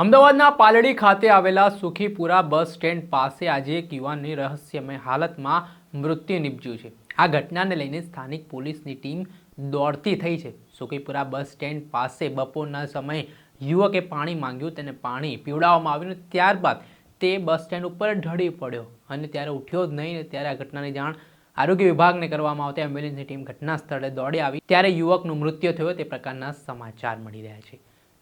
અમદાવાદના પાલડી ખાતે આવેલા સુખીપુરા બસ સ્ટેન્ડ પાસે આજે એક યુવાનની રહસ્યમય હાલતમાં મૃત્યુ નિપજ્યું છે. આ ઘટનાને લઈને સ્થાનિક પોલીસની ટીમ દોડતી થઈ છે. સુખીપુરા બસ સ્ટેન્ડ પાસે બપોરના સમયે યુવકે પાણી માંગ્યું, તેને પાણી પીવડાવવામાં આવ્યું ત્યારબાદ તે બસ સ્ટેન્ડ ઉપર ઢળી પડ્યો અને ત્યારે ઉઠ્યો જ નહીં ત્યારે આ ઘટનાની જાણ આરોગ્ય વિભાગને કરવામાં આવતા એમ્બ્યુલન્સની ટીમ ઘટના સ્થળે દોડી આવી. ત્યારે યુવકનું મૃત્યુ થયો, તે પ્રકારના સમાચાર મળી રહ્યા છે.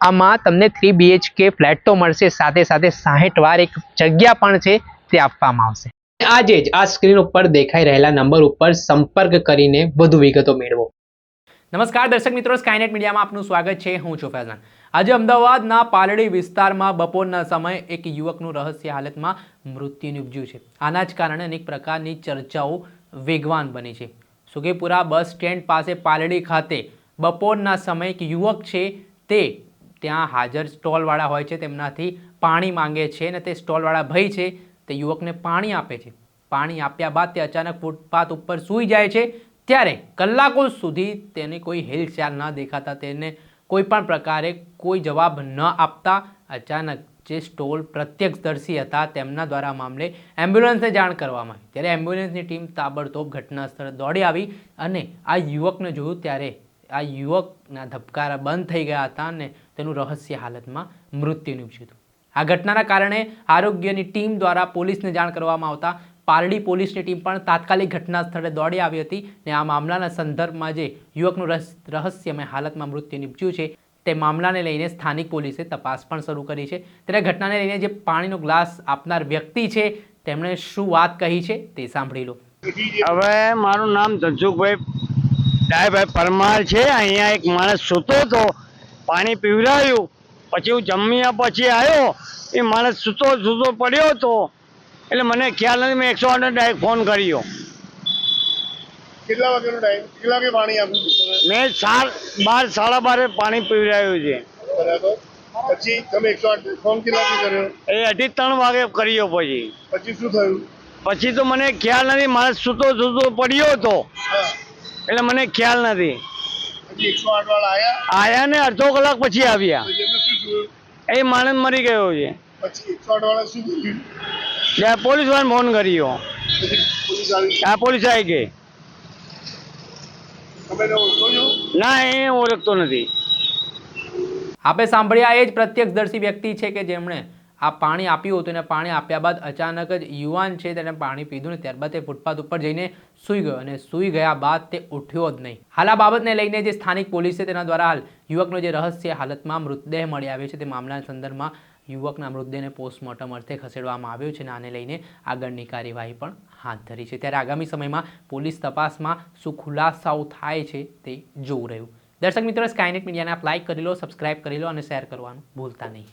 આમાં તમને થ્રી બીએચકે ફ્લેટ તો મળશે, સાથે સાથે સાહીઠ વાર એક જગ્યા પણ છે, તે આપવામાં આવશે. આજે જ આ સ્ક્રીન ઉપર દેખાઈ રહેલા નંબર ઉપર સંપર્ક કરીને વધુ વિગતો મેળવો. નમસ્કાર દર્શક મિત્રો સ્કાયનેટ મીડિયામાં આપનું સ્વાગત છે, હું છું ફૈઝાન. આજે અમદાવાદના પાલડી વિસ્તારમાં બપોરના સમયે એક યુવકનું રહસ્ય હાલતમાં મૃત્યુ નિપજ્યું છે. આના જ કારણે અનેક પ્રકારની ચર્ચાઓ વેગવાન બની છે. સુગેપુરા બસ સ્ટેન્ડ પાસે પાલડી ખાતે બપોરના સમયે એક યુવક છે, તે ત્યાં હાજર સ્ટોલવાળા હોય છે, તેમનાથી પાણી માંગે છે અને તે સ્ટોલવાળા ભાઈ છે, તે યુવકને પાણી આપે છે. પાણી આપ્યા બાદ તે અચાનક ફૂટપાથ ઉપર સૂઈ જાય છે. ત્યારે કલાકો સુધી તેને કોઈ હિલચાલ ન દેખાતા, તેને કોઈ પણ પ્રકારે કોઈ જવાબ ન આપતા. અચાનક જે સ્ટોલ પ્રત્યક્ષદર્શી હતા, તેમના દ્વારા મામલે એમ્બ્યુલન્સને જાણ કરવામાં આવી. ત્યારે એમ્બ્યુલન્સની ટીમ તાબડતોબ ઘટના સ્થળે દોડી આવી અને આ યુવકને જોયું ત્યારે આ યુવકના ધબકારા બંધ થઈ ગયા હતા અને તેનું રહસ્ય હાલતમાં મૃત્યુ નીપજ્યું હતું. આ ઘટનાના કારણે આરોગ્યની ટીમ દ્વારા પોલીસને જાણ કરવામાં આવતા પારડી પોલીસની ટીમ પણ તાત્કાલિક ઘટના સ્થળે દોડી આવી હતી ને આ મામલાના સંદર્ભમાં જે યુવકનું રહસ્યમય હાલતમાં મૃત્યુ નીપજ્યું છે, તે મામલાને લઈને સ્થાનિક પોલીસે તપાસ પણ શરૂ કરી છે. ત્યારે ઘટનાને લઈને જે પાણીનો ગ્લાસ આપનાર વ્યક્તિ છે, તેમણે શું વાત કહી છે તે સાંભળી લો. હવે મારું નામ ધનસુખભાઈ, ડાયભાઈ પરમાર છે. અહીંયા એક માણસ સૂતો હતો. પાણી પીવડાવ્યું પછી હું જમ્યા પછી આવ્યો. એ માણસ સૂતો સૂતો પડ્યો હતો. એટલે મને ખ્યાલ નથી મેં એકસો આઠ ડાયરેક્ટ ફોન કર્યો. કેટલા વાગ્યાનો ટાઈમ? કેટલા વાગે પાણી આપ્યું મેં સાત બાર સાડા બારે પાણી પીવડાવ્યું છે. બરાબર. પછી તમે એકસો આઠ ફોન કેટલા વાગે કર્યો? એ અઢી ત્રણ વાગે કર્યો પછી. પછી શું થયું? પછી તો મને ખ્યાલ નથી માણસ સૂતો સૂતો પડ્યો હતો. એટલે મને ખ્યાલ નથી. પછી એકસો આઠ વાળા આયા? આયા ને અડધો કલાક પછી આવ્યા. પછી એમને શું જોયું? એ માણસ મરી ગયો છે. પછી એકસો આઠ વાળા શું કર્યું ત્યાં પોલીસ વાળાને ફોન કર્યો. પછી પોલીસ આવી આ પોલીસ આવી ગઈ. તમે એને ઓળખો છો? ના એ ઓળખતો નથી. આપે સાંભળ્યા એ જ પ્રત્યક્ષદર્શી વ્યક્તિ છે કે જેમણે આ પાણી આપ્યું હતું અને પાણી આપ્યા બાદ અચાનક જ યુવાન છે તેને પાણી પીધું ને ત્યારબાદ તે ફૂટપાથ ઉપર જઈને સૂઈ ગયો અને સૂઈ ગયા બાદ તે ઉઠ્યો જ નહીં. હાલ આ બાબતને લઈને જે સ્થાનિક પોલીસ છે તેના દ્વારા હાલ યુવકનો જે રહસ્ય હાલતમાં મૃતદેહ મળી આવ્યો છે તે મામલાના સંદર્ભમાં યુવકના મૃતદેહને પોસ્ટમોર્ટમ અર્થે ખસેડવામાં આવ્યો છે અને આને લઈને આગળની કાર્યવાહી પણ હાથ ધરી છે. ત્યારે આગામી સમયમાં પોલીસ તપાસમાં શું ખુલાસાઓ થાય છે તે જોવું રહ્યું. દર્શક મિત્રો સ્કાયનેટ મીડિયાને આપ લાઇક કરી લો સબસ્ક્રાઇબ કરી લો અને શેર કરવાનું ભૂલતા નહીં.